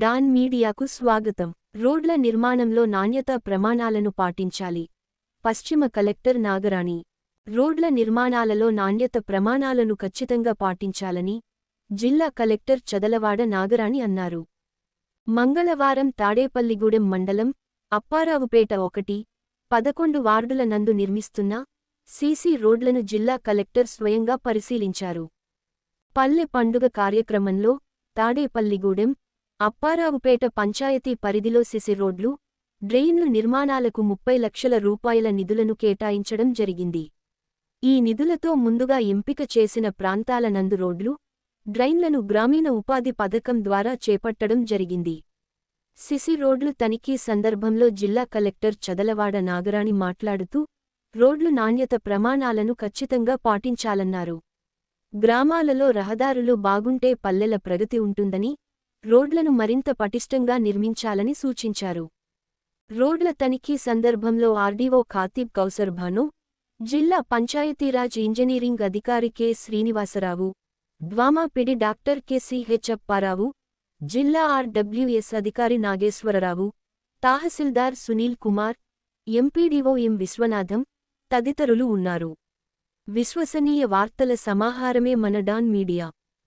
Don మీడియాకు స్వాగతం. రోడ్ల నిర్మాణంలో నాణ్యతా ప్రమాణాలను పాటించాలి. పశ్చిమ కలెక్టర్ నాగరాణి రోడ్ల నిర్మాణాలలో నాణ్యత ప్రమాణాలను ఖచ్చితంగా పాటించాలని జిల్లా కలెక్టర్ చదలవాడ నాగరాణి అన్నారు. మంగళవారం తాడేపల్లిగూడెం మండలం అప్పారావుపేట ఒకటి పదకొండు వార్డుల నందు నిర్మిస్తున్న సీసీ రోడ్లను జిల్లా కలెక్టర్ స్వయంగా పరిశీలించారు. పల్లె పండుగ కార్యక్రమంలో తాడేపల్లిగూడెం అప్పారావుపేట పంచాయతీ పరిధిలో సిసి రోడ్లు డ్రెయిన్లు నిర్మాణాలకు ముప్పై లక్షల రూపాయల నిధులను కేటాయించడం జరిగింది. ఈ నిధులతో ముందుగా ఎంపిక చేసిన ప్రాంతాల నందు రోడ్లు డ్రైన్లను గ్రామీణ ఉపాధి పథకం ద్వారా చేపట్టడం జరిగింది. సిసి రోడ్లు తనిఖీ సందర్భంలో జిల్లా కలెక్టర్ చదలవాడ నాగరాణి మాట్లాడుతూ రోడ్లు నాణ్యత ప్రమాణాలను ఖచ్చితంగా పాటించాలన్నారు. గ్రామాలలో రహదారులు బాగుంటే పల్లెల ప్రగతి ఉంటుందని రోడ్లను మరింత పటిష్టంగా నిర్మించాలని సూచించారు. రోడ్ల తనిఖీ సందర్భంలో ఆర్డీఓ ఖాతీబ్ కౌసర్ భాను జిల్లా పంచాయతీరాజ్ ఇంజనీరింగ్ అధికారి కె. శ్రీనివాసరావు ద్వామాపిడి డాక్టర్ కెసిహెచ్ అప్పారావు జిల్లా ఆర్డబ్ల్యూఎస్ అధికారి నాగేశ్వరరావు తహసీల్దార్ సునీల్ కుమార్ ఎంపీడీఓ ఎం విశ్వనాథం తదితరులు ఉన్నారు. విశ్వసనీయ వార్తల సమాహారమే మన డాన్ మీడియా.